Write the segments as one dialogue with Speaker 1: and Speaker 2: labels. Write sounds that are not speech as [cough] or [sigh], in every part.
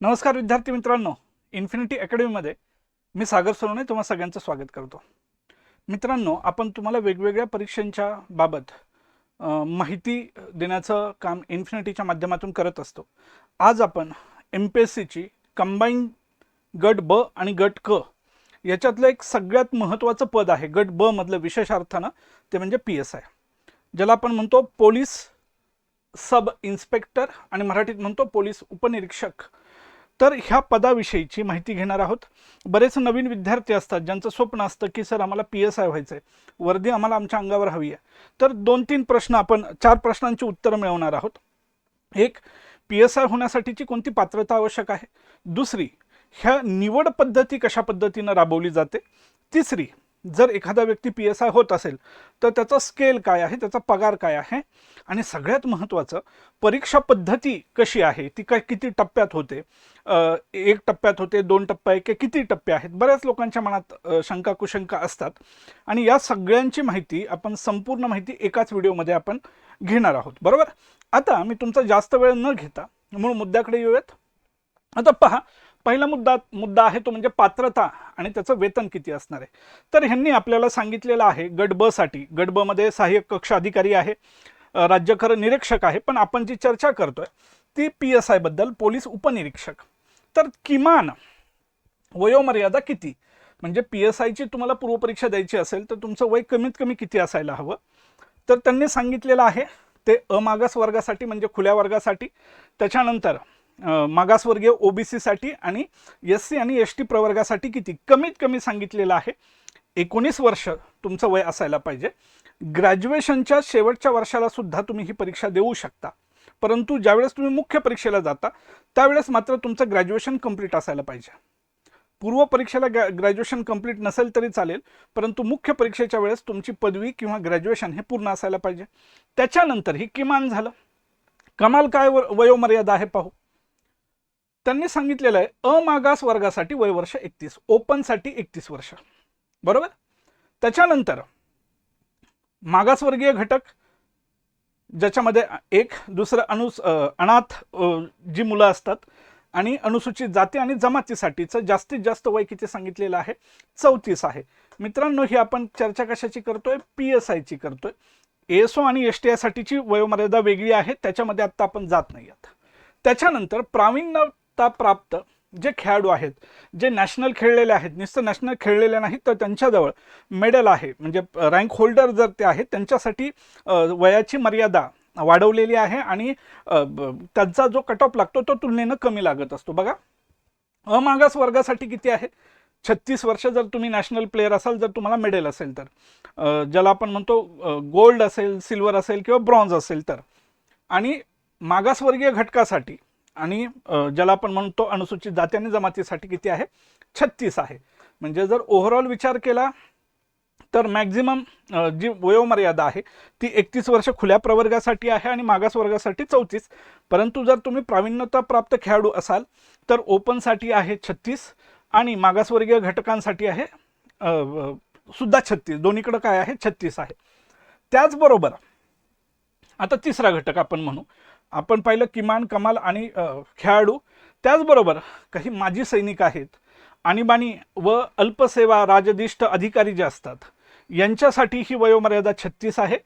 Speaker 1: नमस्कार विद्यार्थी मित्रांनो इन्फिनिटी अकॅडमीमध्ये मी सागर सोनवणे तुम्हा सगळ्यांचं स्वागत करतो. मित्रांनो आपण तुम्हाला वेगवेगळ्या परीक्षांच्या बाबत माहिती देण्याचं काम इन्फिनिटीच्या माध्यमातून करत असतो. आज आपण एम पी एस सीची कंबाईन गट ब आणि गट क याच्यातलं एक सगळ्यात महत्त्वाचं पद आहे. गट ब मधलं विशेष अर्थानं ते म्हणजे पी एस आय ज्याला आपण म्हणतो पोलीस सब इन्स्पेक्टर आणि मराठीत म्हणतो पोलीस उपनिरीक्षक. तर ह्या पदाविषयीची माहिती घेणार आहोत. बरेच नवीन विद्यार्थी असतात ज्यांचं स्वप्न असतं की सर आम्हाला पी एस आय व्हायचं आहे वर्दी आम्हाला आमच्या अंगावर हवी आहे. तर दोन तीन प्रश्न आपण चार प्रश्नांची उत्तरं मिळवणार आहोत. एक पी एस आय होण्यासाठीची कोणती पात्रता आवश्यक आहे? दुसरी ह्या निवड पद्धती कशा पद्धतीनं राबवली जाते? तिसरी जर एखादा व्यक्ती पी एस आय होत असेल तर त्याचा स्केल काय आहे त्याचा पगार काय आहे? आणि सगळ्यात महत्त्वाचं परीक्षा पद्धती कशी आहे? ती काय किती टप्प्यात होते? एक टप्प्यात होते दोन टप्पे आहे की किती टप्पे आहेत? बऱ्याच लोकांच्या मनात शंका कुशंका असतात. आणि या सगळ्यांची माहिती आपण संपूर्ण माहिती एकाच व्हिडिओमध्ये आपण घेणार आहोत. बरोबर? आता मी तुमचा जास्त वेळ न घेता मूळ मुद्द्याकडे येऊयात. आता पहा पहिला मुद्दा मुद्दा आहे तो म्हणजे पात्रता आणि त्याचं वेतन किती असणार आहे. तर ह्यांनी आपल्याला सांगितलेलं आहे गट ब साठी. गट ब मध्ये सहाय्यक कक्ष अधिकारी आहे राज्य राज्यकर निरीक्षक आहे पण आपण जी चर्चा करतोय ती पी एस आयबद्दल पोलीस उपनिरीक्षक. तर किमान वयोमर्यादा किती? म्हणजे पी एस आयची तुम्हाला पूर्वपरीक्षा द्यायची असेल तर तुमचं वय कमीत कमी किती असायला हवं? तर त्यांनी सांगितलेलं आहे ते अमागास वर्गासाठी म्हणजे खुल्या वर्गासाठी. त्याच्यानंतर मागासवर्गीय ओबीसीसाठी आणि एस सी आणि एस टी प्रवर्गासाठी किती कमीत कमी सांगितलेलं आहे. एकोणीस वर्ष तुमचं वय असायला पाहिजे. ग्रॅज्युएशनच्या शेवटच्या वर्षाला सुद्धा तुम्ही ही परीक्षा देऊ शकता. परंतु ज्यावेळेस तुम्ही मुख्य परीक्षेला जाता त्यावेळेस मात्र तुमचं ग्रॅज्युएशन कंप्लीट असायला पाहिजे. पूर्व परीक्षेला ग्रॅ ग्रॅज्युएशन कंप्लीट नसेल तरी चालेल परंतु मुख्य परीक्षेच्या वेळेस तुमची पदवी किंवा ग्रॅज्युएशन हे पूर्ण असायला पाहिजे. त्याच्यानंतर ही किमान झालं. कमाल काय व- वयोमर्यादा आहे पाहू. त्यांनी सांगितलेलं आहे अमागास वर्गासाठी वयवर्ष एकतीस ओपनसाठी एकतीस वर्ष. बरोबर? त्याच्यानंतर मागासवर्गीय घटक ज्याच्यामध्ये एक दुसरं अनु अनाथ जी मुलं असतात आणि अनुसूचित जाती आणि जमातीसाठीचं जास्तीत जास्त वय किती सांगितलेलं आहे? चौतीस आहे. मित्रांनो ही आपण चर्चा कशाची करतोय? पी एस आयची करतोय. एस ओ आणि एस टी आयसाठीची वयोमर्यादा वेगळी आहे त्याच्यामध्ये आत्ता आपण जात नाही आहात. त्याच्यानंतर प्रावीण्यता प्राप्त जे खेळाडू आहेत जे नॅशनल खेळलेले आहेत नुसतं नॅशनल खेळलेले नाहीत तर त्यांच्याजवळ मेडल आहे. म्हणजे रँक होल्डर जर ते आहेत त्यांच्यासाठी वयाची मर्यादा वाढवलेली आहे आणि त्यांचा जो कट ऑफ लागतो तो तुलनेनं कमी लागत असतो. बघा अमागास वर्गासाठी किती आहे? छत्तीस वर्ष जर तुम्ही नॅशनल प्लेअर असाल जर तुम्हाला मेडल असेल तर. ज्याला आपण म्हणतो गोल्ड असेल सिल्वर असेल किंवा ब्रॉन्झ असेल तर. आणि मागासवर्गीय घटकासाठी आणि ज्याला आपण म्हणतो अनुसूचित जाती आणि जमातीसाठी किती आहे? छत्तीस आहे. म्हणजे जर ओव्हरऑल विचार केला तर मॅक्झिमम जी वयोमर्यादा आहे ती एकतीस वर्ष खुल्या प्रवर्गासाठी आहे आणि मागास वर्गासाठी चौतीस. परंतु जर तुम्ही प्रावीण्यता प्राप्त खेळाडू असाल तर ओपनसाठी आहे छत्तीस आणि मागासवर्गीय घटकांसाठी आहे सुद्धा छत्तीस. दोन्हीकडं काय आहे? छत्तीस आहे. त्याचबरोबर आता तिसरा घटक आपण म्हणू. आपण पाहिलं किमान कमाल आणि खेळाडू. त्याचबरोबर काही माजी सैनिक आहेत. आणीबाणी व अल्पसेवा राजदिष्ट अधिकारी जे असतात यांच्यासाठी ही वयोमर्यादा छत्तीस आहे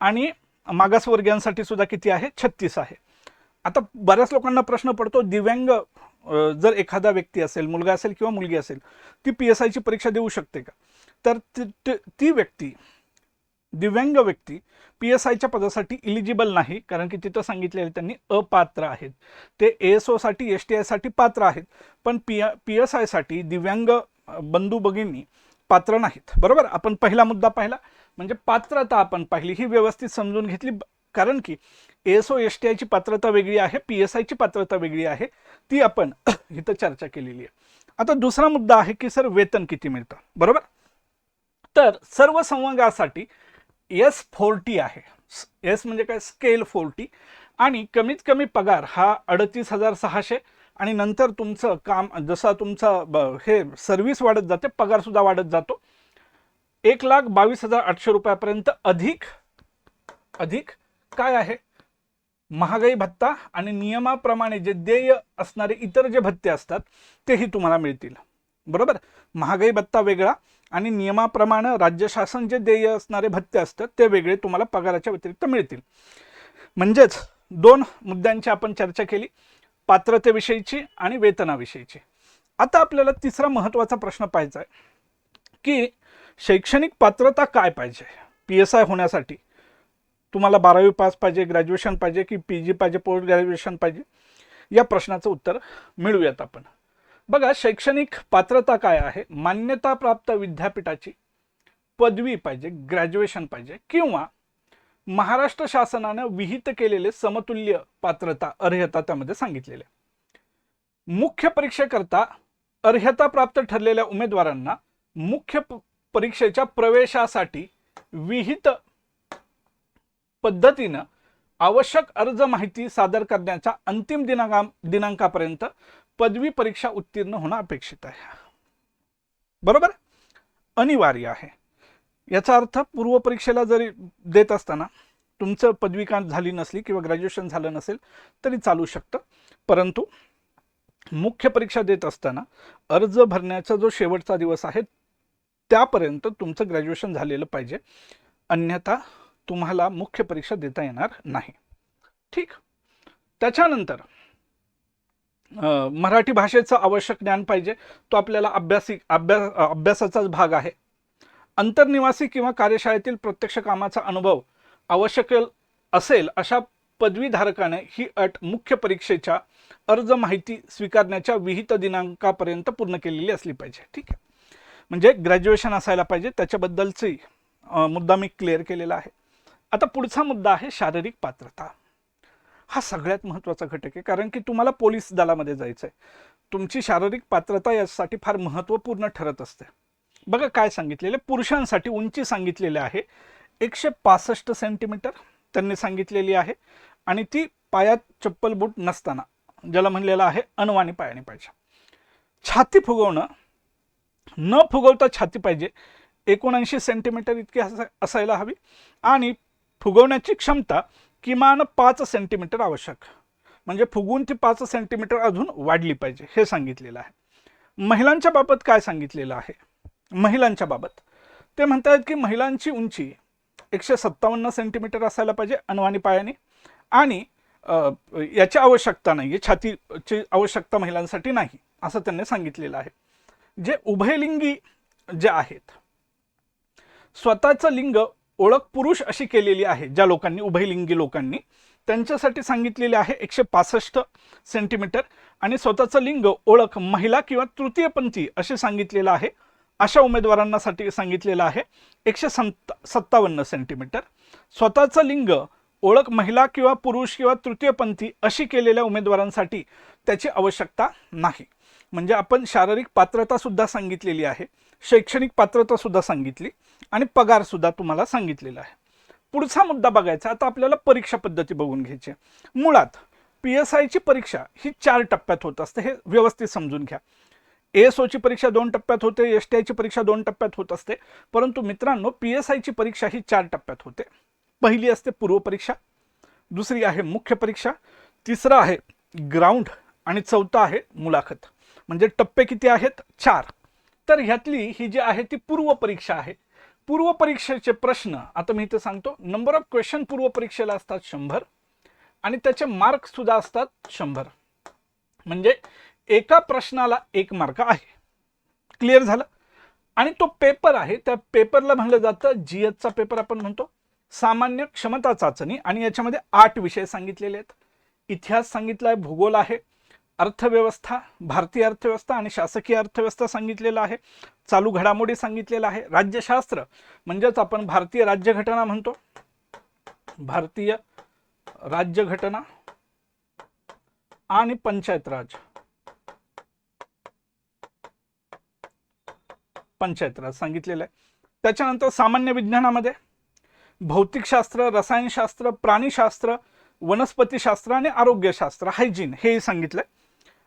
Speaker 1: आणि मागासवर्गीयांसाठी सुद्धा किती आहे? छत्तीस आहे. आता बऱ्याच लोकांना प्रश्न पडतो दिव्यांग जर एखादा व्यक्ती असेल मुलगा असेल किंवा मुलगी असेल ती पी एस आयची परीक्षा देऊ शकते का? तर ती- ती व्यक्ती दिव्यांग व्यक्ती पी एस आयच्या पदासाठी इलिजिबल नाही कारण की तिथं सांगितलेले त्यांनी अपात्र आहेत. ते ए एस ओसाठी एस टी आयसाठी पात्र आहेत पण पी पी एस आयसाठी दिव्यांग बंधू भगिनी पात्र नाहीत. बरोबर? आपण पहिला मुद्दा पाहिला. म्हणजे पात्रता आपण पाहिली ही व्यवस्थित समजून घेतली. कारण की एस ओ एस टी आयची पात्रता वेगळी आहे पी एस आयची पात्रता वेगळी आहे ती आपण [clears throat] इथं चर्चा केलेली आहे. आता दुसरा मुद्दा आहे की सर वेतन किती मिळतं? बरोबर? तर सर्व संवर्गासाठी एस फोर्टी आहे. एस म्हणजे काय? स्केल फोर्टी आणि कमीत कमी पगार हा अडतीस हजार सहाशे. आणि नंतर तुमचं काम जसा तुमचं ब- हे सर्व्हिस वाढत जाते पगारसुद्धा वाढत जातो. एक लाख बावीस हजार आठशे रुपयापर्यंत अधिक अधिक काय आहे? महागाई भत्ता आणि नियमाप्रमाणे जे देय असणारे इतर जे भत्ते असतात तेही तुम्हाला मिळतील. बरोबर? महागाई भत्ता वेगळा. आणि नियमाप्रमाणे राज्य शासन जे देय असणारे भत्ते असतात ते वेगळे तुम्हाला पगाराच्या व्यतिरिक्त मिळतील. म्हणजेच दोन मुद्द्यांची आपण चर्चा केली पात्रतेविषयीची आणि वेतनाविषयीची. आता आपल्याला तिसरा महत्त्वाचा प्रश्न पाहायचा आहे की शैक्षणिक पात्रता काय पाहिजे? पी एस आय होण्यासाठी. तुम्हाला बारावी पास पाहिजे ग्रॅज्युएशन पाहिजे की पी जी पाहिजे पोस्ट ग्रॅज्युएशन पाहिजे? या प्रश्नाचं उत्तर मिळूयात आपण. बघा शैक्षणिक पात्रता काय आहे? मान्यताप्राप्त विद्यापीठाची पदवी पाहिजे ग्रॅज्युएशन पाहिजे किंवा महाराष्ट्र शासनानं विहित केलेले समतुल्य पात्रता अर्हता त्यामध्ये सांगितलेले मुख्य परीक्षेकरता अर्हता प्राप्त ठरलेल्या उमेदवारांना मुख्य परीक्षेच्या प्रवेशासाठी विहित पद्धतीनं आवश्यक अर्ज माहिती सादर करण्याच्या अंतिम दिनांका दिनांकापर्यंत पदवी परीक्षा उत्तीर्ण होणं अपेक्षित आहे. बरोबर? अनिवार्य आहे. याचा अर्थ पूर्वपरीक्षेला जरी देत असताना तुमचं पदविका झाली नसली किंवा ग्रॅज्युएशन झालं नसेल तरी चालू शकतं. परंतु मुख्य परीक्षा देत असताना अर्ज भरण्याचा जो शेवटचा दिवस आहे त्यापर्यंत तुमचं ग्रॅज्युएशन झालेलं पाहिजे. अन्यथा तुम्हाला मुख्य परीक्षा देता येणार नाही. ठीक? त्याच्यानंतर मराठी भाषेचं आवश्यक ज्ञान पाहिजे. तो आपल्याला अभ्यासिक अभ्यास अभ्यासाचाच भाग आहे. अंतर्निवासी किंवा कार्यशाळेतील प्रत्यक्ष कामाचा अनुभव आवश्यक असेल अशा पदवीधारकाने ही अट मुख्य परीक्षेच्या अर्ज माहिती स्वीकारण्याच्या विहित दिनांकापर्यंत पूर्ण केलेली असली पाहिजे. ठीक आहे? म्हणजे ग्रॅज्युएशन असायला पाहिजे. त्याच्याबद्दलची मुद्दा मी क्लिअर केलेला आहे. आता पुढचा मुद्दा आहे शारीरिक पात्रता. हा सगळ्यात महत्त्वाचा घटक आहे. कारण की तुम्हाला पोलीस दलामध्ये जायचं आहे तुमची शारीरिक पात्रता यासाठी फार महत्त्वपूर्ण ठरत असते. बघा काय सांगितलेले पुरुषांसाठी उंची सांगितलेली आहे. एकशे पासष्ट सेंटीमीटर त्यांनी सांगितलेली आहे. आणि ती पायात चप्पल बूट नसताना ज्याला म्हणलेलं आहे अनवाणी पायाने पाहिजे. छाती फुगवणं न फुगवता छाती पाहिजे. एकोणऐंशी सेंटीमीटर इतकी असायला हवी. आणि फुगवण्याची क्षमता किमान पाच सेंटीमीटर आवश्यक. म्हणजे फुगून ती पाच सेंटीमीटर अजून वाढली पाहिजे हे सांगितलेलं आहे. महिलांच्या बाबत काय सांगितलेलं आहे? महिलांच्या बाबत. ते म्हणतात की महिलांची उंची एकशे सत्तावन्न सेंटीमीटर असायला पाहिजे अनवाणी पायाने. आणि याची आवश्यकता नाही आहे छातीची आवश्यकता महिलांसाठी नाही असं त्यांनी सांगितलेलं आहे. जे उभयलिंगी जे आहेत स्वतःचं लिंग ओळख पुरुष अशी केलेली आहे ज्या लोकांनी उभयलिंगी लोकांनी त्यांच्यासाठी सांगितलेले आहे एकशे पासष्ट सेंटीमीटर आणि स्वतःचं लिंग ओळख महिला किंवा तृतीयपंथी असे सांगितलेलं आहे. अशा उमेदवारांनासाठी सांगितलेलं आहे एकशे संत सत्तावन्न सेंटीमीटर स्वतःचं लिंग ओळख महिला किंवा पुरुष किंवा तृतीयपंथी अशी केलेल्या उमेदवारांसाठी त्याची आवश्यकता नाही. म्हणजे आपण शारीरिक पात्रतासुद्धा सांगितलेली आहे. शैक्षणिक पात्रता सुद्धा सांगितली आणि पगार सुद्धा तुम्हाला सांगितलेला आहे. पुढचा मुद्दा बघायचा आता आपल्याला परीक्षा पद्धती बघून घ्यायची आहे. मुळात पी एस आयची परीक्षा ही चार टप्प्यात होत असते हे व्यवस्थित समजून घ्या. एस ओची परीक्षा दोन टप्प्यात होते एस टी आयची परीक्षा दोन टप्प्यात होत असते परंतु मित्रांनो पी एस आयची परीक्षा ही चार टप्प्यात होते. पहिली असते पूर्वपरीक्षा दुसरी आहे मुख्य परीक्षा तिसरं आहे ग्राउंड आणि चौथं आहे मुलाखत. म्हणजे टप्पे किती आहेत? चार. तर ह्यातली ही जी आहे ती पूर्व परीक्षा आहे. पूर्व परीक्षेचे प्रश्न आता मी इथे सांगतो नंबर ऑफ क्वेश्चन पूर्व परीक्षेला असतात शंभर आणि त्याचे मार्क सुद्धा असतात शंभर. म्हणजे एका प्रश्नाला एक मार्क आहे. क्लिअर झालं? आणि तो पेपर आहे त्या पेपरला म्हणलं जातं जी एचचा पेपर आपण म्हणतो. सामान्य क्षमता चाचणी आणि याच्यामध्ये आठ विषय सांगितलेले आहेत. इतिहास सांगितला आहे भूगोल आहे. अर्थव्यवस्था भारतीय अर्थव्यवस्था आणि शासकीय अर्थव्यवस्था सांगितलेलं आहे. चालू घडामोडी सांगितलेलं आहे. राज्यशास्त्र म्हणजेच आपण भारतीय राज्यघटना म्हणतो. भारतीय राज्यघटना आणि पंचायत राज. पंचायत राज सांगितलेलं आहे. त्याच्यानंतर सामान्य विज्ञानामध्ये भौतिकशास्त्र रसायनशास्त्र प्राणीशास्त्र वनस्पतीशास्त्र आणि आरोग्यशास्त्र हायजीन हेही सांगितलंय.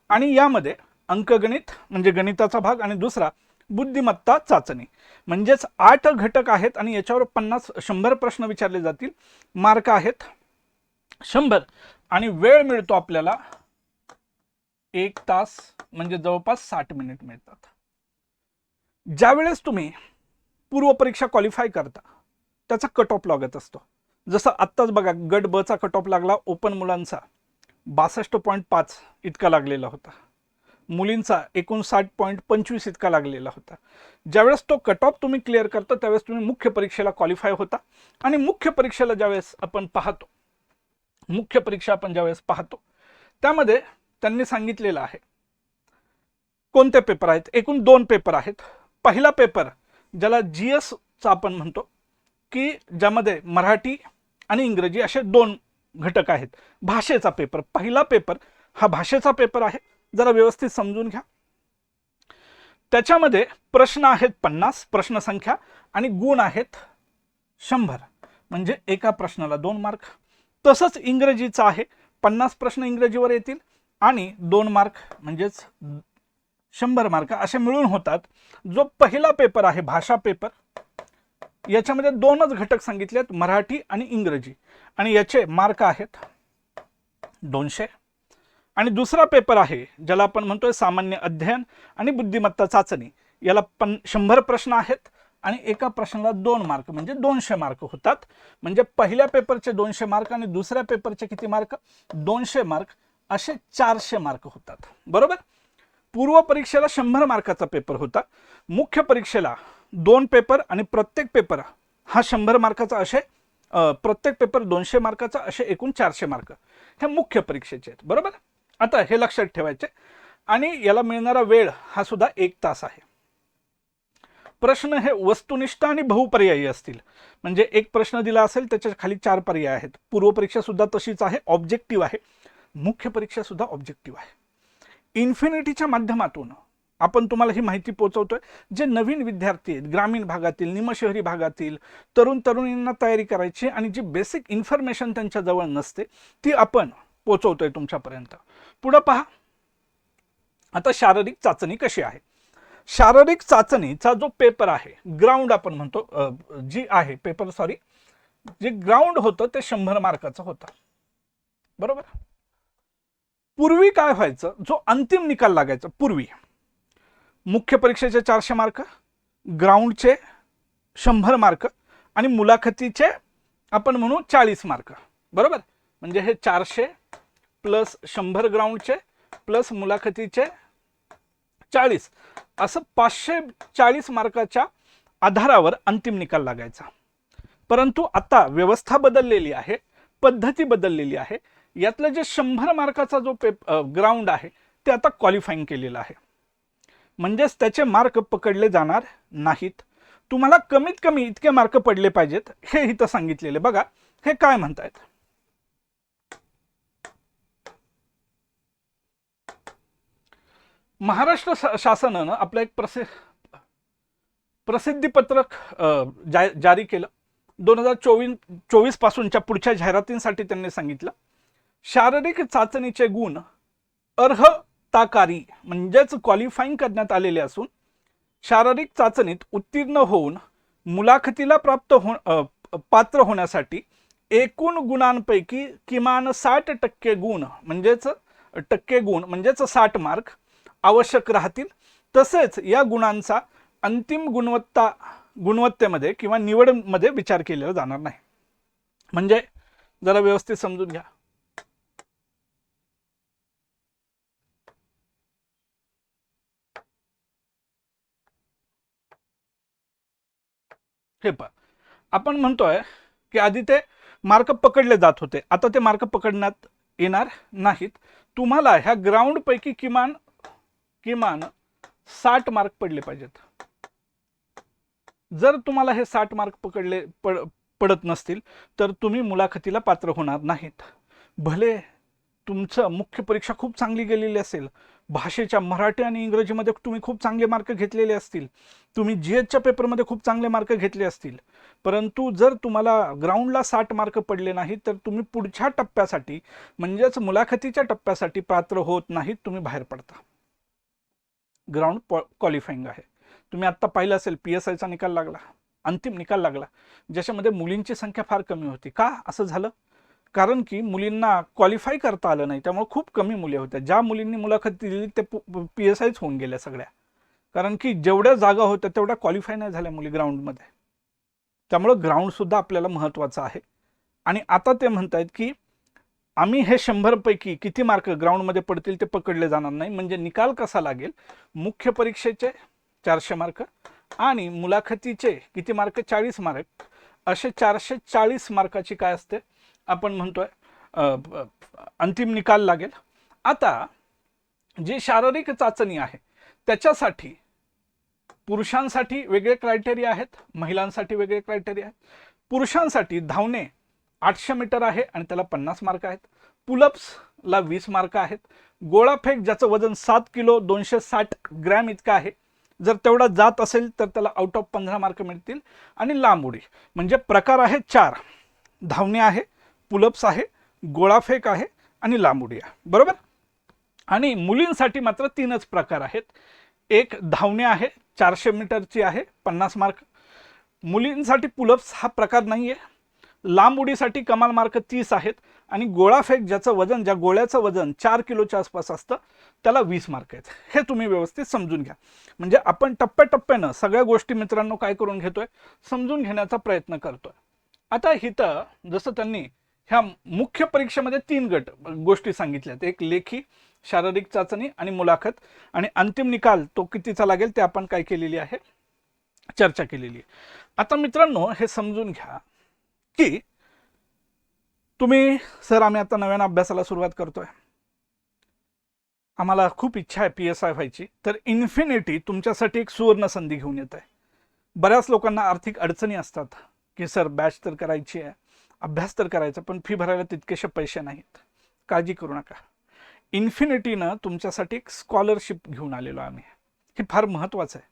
Speaker 1: आणि यामध्ये अंकगणित म्हणजे गणिताचा भाग आणि दुसरा बुद्धिमत्ता चाचणी. म्हणजेच आठ घटक आहेत आणि याच्यावर पन्नास शंभर प्रश्न विचारले जातील. मार्क आहेत शंभर. आणि वेळ मिळतो आपल्याला एक तास म्हणजे जवळपास साठ मिनिट मिळतात. ज्यावेळेस तुम्ही पूर्वपरीक्षा क्वालिफाय करता त्याचा कट ऑफ लागत असतो. जसं आत्ताच बघा गट बचा कट ऑफ लागला ओपन मुलांचा. बासष्ट पॉईंट पाच इतका लागलेला होता. मुलींचा एकोणसाठ पॉईंट पंचवीस इतका लागलेला होता. ज्यावेळेस तो कट ऑफ तुम्ही क्लिअर करता त्यावेळेस तुम्ही मुख्य परीक्षेला क्वालिफाय होता. आणि मुख्य परीक्षेला ज्यावेळेस आपण पाहतो मुख्य परीक्षा आपण ज्यावेळेस पाहतो त्यामध्ये त्यांनी सांगितलेलं आहे. कोणते पेपर आहेत? एकूण दोन पेपर आहेत. पहिला पेपर ज्याला जी एसचा आपण म्हणतो की ज्यामध्ये मराठी आणि इंग्रजी असे दोन घटक आहेत. भाषेचा पेपर पहिला पेपर हा भाषेचा पेपर आहे. जरा व्यवस्थित समजून घ्या. त्याच्यामध्ये प्रश्न आहेत पन्नास प्रश्नसंख्या आणि गुण आहेत शंभर. म्हणजे एका प्रश्नाला दोन मार्क तसंच इंग्रजीचं आहे. पन्नास प्रश्न इंग्रजीवर येतील आणि दोन मार्क म्हणजेच शंभर मार्क असे मिळून होतात. जो पहिला पेपर आहे भाषा पेपर याच्यामध्ये दोनच घटक सांगितले आहेत मराठी आणि इंग्रजी. आणि याचे मार्क आहेत दोनशे. आणि दुसरा पेपर आहे ज्याला आपण म्हणतोय सामान्य अध्ययन आणि बुद्धिमत्ता चाचणी. याला पण शंभर प्रश्न आहेत आणि एका प्रश्नाला दोन मार्क म्हणजे दोनशे मार्क होतात. म्हणजे पहिल्या पेपरचे दोनशे मार्क आणि दुसऱ्या पेपरचे किती मार्क? दोनशे मार्क असे चारशे मार्क होतात. बरोबर? पूर्व परीक्षेला शंभर मार्काचा पेपर होता. मुख्य परीक्षेला दोन पेपर आणि प्रत्येक पेपर हा शंभर मार्काचा असे प्रत्येक पेपर दोनशे मार्काचा असे एकूण चारशे मार्क. हे मुख्य परीक्षेचे आहेत. बरोबर? आता हे लक्षात ठेवायचे. आणि याला मिळणारा वेळ हा सुद्धा एक तास आहे. प्रश्न हे वस्तुनिष्ठ आणि बहुपर्यायी असतील. म्हणजे एक प्रश्न दिला असेल त्याच्याखाली चार पर्याय आहेत. पूर्व परीक्षा सुद्धा तशीच आहे ऑब्जेक्टिव्ह आहे. मुख्य परीक्षा सुद्धा ऑब्जेक्टिव्ह आहे. इन्फिनिटीच्या माध्यमातून आपण तुम्हाला ही माहिती पोहोचवतोय. जे नवीन विद्यार्थी आहेत ग्रामीण भागातील निमशहरी भागातील तरुण तरुणींना तयारी करायची आणि जी बेसिक इन्फॉर्मेशन त्यांच्या जवळ नसते ती आपण पोचवतोय तुमच्यापर्यंत. पुढं पहा. आता शारीरिक चाचणी कशी आहे? शारीरिक चाचणीचा जो पेपर आहे ग्राउंड आपण म्हणतो जी आहे पेपर सॉरी जे ग्राउंड होतं ते शंभर मार्काचं होतं. बरोबर? पूर्वी काय व्हायचं? जो अंतिम निकाल लागायचा पूर्वी. मुख्य परीक्षेचे चारशे मार्क ग्राउंडचे शंभर मार्क आणि मुलाखतीचे आपण म्हणू चाळीस मार्क. बरोबर? म्हणजे हे चारशे प्लस शंभर ग्राउंडचे प्लस मुलाखतीचे चाळीस. असं पाचशे चाळीस मार्काच्या आधारावर अंतिम निकाल लागायचा. परंतु आता व्यवस्था बदललेली आहे पद्धती बदललेली आहे. यातलं जे शंभर मार्काचा जो पेप ग्राउंड आहे ते आता क्वालिफाईंग केलेलं आहे. म्हणजेच त्याचे मार्क पकडले जाणार नाहीत. तुम्हाला कमीत कमी इतके मार्क पडले पाहिजेत हे इथं सांगितलेले. बघा हे काय म्हणतायत? महाराष्ट्र शासनानं आपलं एक प्रसि प्रसिद्धीपत्रक अ, जा- जारी केलं. दोन हजार चोवीस चोवीस पासूनच्या पुढच्या जाहिरातींसाठी त्यांनी सांगितलं. शारीरिक चाचणीचे गुण अर्हताकारी म्हणजेच क्वालिफाईंग करण्यात आलेले असून शारीरिक चाचणीत उत्तीर्ण होऊन मुलाखतीला प्राप्त हो पात्र होण्यासाठी एकूण गुणांपैकी किमान साठ टक्के गुण म्हणजेच टक्के गुण म्हणजेच साठ मार्क आवश्यक राहतील. तसेच या गुणांचा अंतिम गुणवत्ता गुणवत्तेमध्ये किंवा निवडमध्ये विचार केलेला जाणार नाही. म्हणजे जरा व्यवस्थित समजून घ्या. हे पहा. आपण म्हणतोय की आधी ते मार्क पकडले जात होते. आता ते मार्क पकडण्यात येणार नाहीत. तुम्हाला ह्या ग्राउंड पैकी किमान किमान साठ मार्क पडले पाहिजेत. जर तुम्हाला हे साठ मार्क पकडले पड पडत नसतील तर तुम्ही मुलाखतीला पात्र होणार नाहीत. भले तुमचं मुख्य परीक्षा खूप चांगली गेलेली असेल भाषेच्या मराठी आणि इंग्रजीमध्ये तुम्ही खूप चांगले मार्क घेतलेले असतील. तुम्ही जी एचच्या पेपरमध्ये खूप चांगले मार्क घेतले असतील. परंतु जर तुम्हाला ग्राउंडला साठ मार्क पडले नाहीत तर तुम्ही पुढच्या टप्प्यासाठी म्हणजेच मुलाखतीच्या टप्प्यासाठी पात्र होत नाहीत तुम्ही बाहेर पडता. ग्राउंड क्वालिफाईंग आहे. तुम्ही आत्ता पाहिलं असेल पी एस आयचा निकाल लागला. अंतिम निकाल लागला. ज्याच्यामध्ये मुलींची संख्या फार कमी होती. का असं झालं? कारण की मुलींना क्वालिफाय करता आलं नाही. त्यामुळे खूप कमी मुले होत्या. ज्या मुलींनी मुलाखत दिली ते पी एस आयच होऊन गेल्या सगळ्या. कारण की जेवढ्या जागा होत्या तेवढ्या क्वालिफाय नाही झाल्या मुली ग्राउंडमध्ये त्यामुळं ग्राउंडसुद्धा आपल्याला महत्त्वाचं आहे. आणि आता ते म्हणतायत की आम्ही हे शंभरपैकी किती मार्क ग्राउंडमध्ये पडतील ते पकडले जाणार नाही. म्हणजे निकाल कसा लागेल? मुख्य परीक्षेचे चारशे मार्क आणि मुलाखतीचे किती मार्क चाळीस मार्क असे चारशे चाळीस मार्काची काय असते? आपण म्हणतोय अंतिम निकाल लागेल. आता जी शारीरिक चाचणी आहे त्याच्यासाठी पुरुषांसाठी वेगळे क्रायटेरिया आहेत महिलांसाठी वेगळे क्रायटेरिया आहेत. पुरुषांसाठी धावणे आठशे मीटर आहे आणि त्याला पन्नास मार्क आहेत. पुलअप्सला वीस मार्क आहेत. गोळाफेक ज्याचं वजन सात किलो दोनशे साठ ग्रॅम इतकं आहे. जर तेवढा जात असेल तर त्याला आउट ऑफ पंधरा मार्क मिळतील. आणि लांब उडी म्हणजे प्रकार आहे चार. धावणे आहे पुलप्स आहे गोळाफेक आहे आणि लांब उड्या बरोबर? आणि मुलींसाठी मात्र तीनच प्रकार आहेत. एक धावणे आहे चारशे मीटरची आहे पन्नास मार्क. मुलींसाठी पुलप्स हा प्रकार नाही आहे लांब उडीसाठी कमाल मार्क तीस आहेत आणि गोळाफेक ज्याचं वजन ज्या गोळ्याचं वजन चार किलोच्या आसपास असतं त्याला वीस मार्क आहेत. हे तुम्ही व्यवस्थित समजून घ्या. म्हणजे आपण टप्प्याटप्प्यानं सगळ्या गोष्टी मित्रांनो काय करून घेतोय? समजून घेण्याचा प्रयत्न करतोय. आता इथं जसं त्यांनी ह्या मुख्य परीक्षेमध्ये तीन गट गोष्टी सांगितल्यात. एक लेखी शारीरिक चाचणी आणि मुलाखत. आणि अंतिम निकाल तो कितीचा लागेल ते आपण काय केलेली आहे? चर्चा केलेली आहे. आता मित्रांनो हे समजून घ्या की तुम्ही सर आम्ही आता नव्यानं अभ्यासाला सुरुवात करतोय. आम्हाला खूप इच्छा आहे पी एस आय व्हायची. तर इन्फिनिटी तुमच्यासाठी एक सुवर्ण संधी घेऊन येत आहे बऱ्याच लोकांना आर्थिक अडचणी असतात की सर बॅच तर करायची आहे. अभ्यास तर करायचा पण फी भरायला तितकेसे पैसे नाहीत. काळजी करू नका. इन्फिनिटीनं तुमच्यासाठी एक स्कॉलरशिप घेऊन आलेलो आम्ही. हे फार महत्त्वाचं आहे.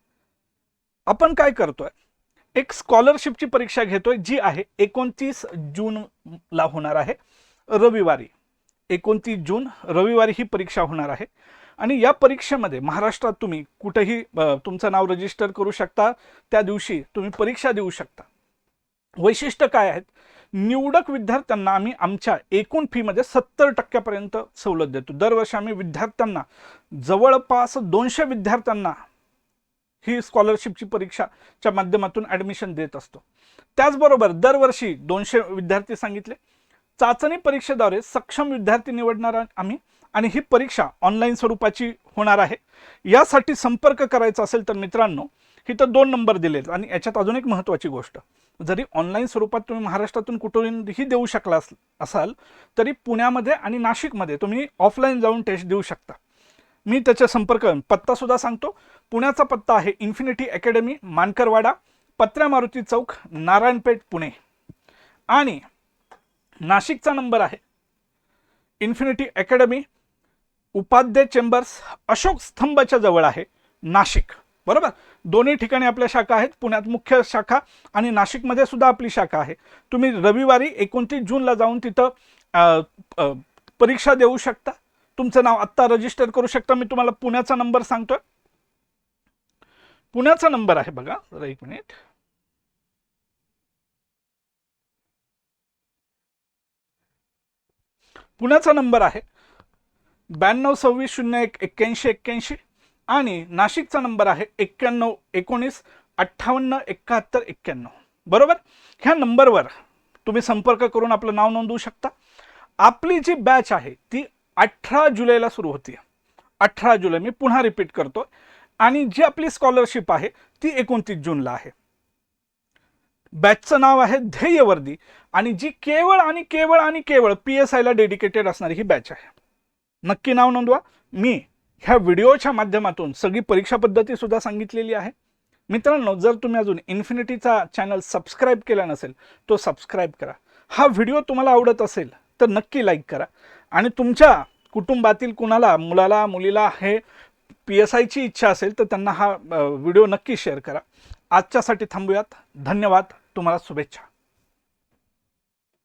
Speaker 1: आपण काय करतोय? एक स्कॉलरशिपची परीक्षा घेतोय जी आहे एकोणतीस जूनला होणार आहे रविवारी. एकोणतीस जून रविवारी ही परीक्षा होणार आहे. आणि या परीक्षेमध्ये महाराष्ट्रात तुम्ही कुठेही तुमचं नाव रजिस्टर करू शकता. त्या दिवशी तुम्ही परीक्षा देऊ शकता. वैशिष्ट्य काय आहेत? निवडक विद्यार्थ्यांना आम्ही आमच्या एकूण फीमध्ये सत्तर टक्क्यापर्यंत सवलत देतो. दरवर्षी आम्ही विद्यार्थ्यांना जवळपास दोनशे विद्यार्थ्यांना ही स्कॉलरशिपची परीक्षाच्या माध्यमातून ॲडमिशन देत असतो. त्याचबरोबर दरवर्षी दोनशे विद्यार्थी सांगितले चाचणी परीक्षेद्वारे सक्षम विद्यार्थी निवडणार आम्ही आणि ही परीक्षा ऑनलाईन स्वरूपाची होणार आहे. यासाठी संपर्क करायचा असेल तर मित्रांनो इथं दोन नंबर दिलेत आणि याच्यात अजून एक महत्त्वाची गोष्ट. जरी ऑनलाईन स्वरूपात तुम्ही महाराष्ट्रातून कुठूनही देऊ शकला अस- असाल तरी पुण्यामध्ये आणि नाशिकमध्ये तुम्ही ऑफलाईन जाऊन टेस्ट देऊ शकता. मी त्याच्या संपर्क पत्तासुद्धा सांगतो. पुण्याचा पत्ता आहे इन्फिनिटी अकॅडमी मानकरवाडा पत्र्या मारुती चौक नारायणपेठ पुणे. आणि नाशिकचा नंबर आहे infinity academy Upadhyay chambers Ashok स्तंभाच्या जवळ आहे नाशिक. बरोबर? दोन्ही ठिकाणी आपल्या शाखा आहेत. पुण्यात मुख्य शाखा आणि नाशिकमध्ये सुद्धा आपली शाखा आहे. तुम्ही रविवारी एकोणतीस जूनला जाऊन तिथं परीक्षा देऊ शकता. तुमचं नाव आत्ता रजिस्टर करू शकता. मी तुम्हाला पुण्याचा नंबर सांगतोय. पुण्याचा नंबर आहे बघा. एक मिनिट. पुण्याचा नंबर आहे. ब्याण्णव सव्वीस शून्य एक एक्क्याऐंशी एक्क्याऐंशी. आणि नाशिकचा नंबर आहे एक्क्याण्णव एकोणीस अठ्ठावन्न एकाहत्तर एक्क्याण्णव. बरोबर? ह्या नंबरवर तुम्ही संपर्क करून आपलं नाव नोंदवू शकता. आपली जी बॅच आहे ती अठरा जुलैला सुरू होती. अठरा जुलै मी पुन्हा रिपीट करतो आणि जी आपली स्कॉलरशिप आहे ती एकोणतीस जूनला आहे. बॅचचं नाव आहे ध्येयवर्दी. आणि जी केवळ आणि केवळ आणि केवळ पी एस आयला डेडिकेटेड असणारी ही बॅच आहे. नक्की नाव नोंदवा. मी ह्या व्हिडिओच्या माध्यमातून सगळी परीक्षा पद्धती सुद्धा सांगितलेली आहे. मित्रांनो जर तुम्ही अजून इन्फिनिटीचा चॅनल सबस्क्राईब केला नसेल तो सबस्क्राईब करा. हा व्हिडिओ तुम्हाला आवडत असेल तर नक्की लाईक करा. आणि तुमच्या कुटुंबातील कुणाला मुलाला मुलीला हे पी एस आयची इच्छा असेल तर त्यांना हा व्हिडिओ नक्की शेअर करा. आजच्यासाठी थांबूयात. धन्यवाद. तुम्हाला शुभेच्छा.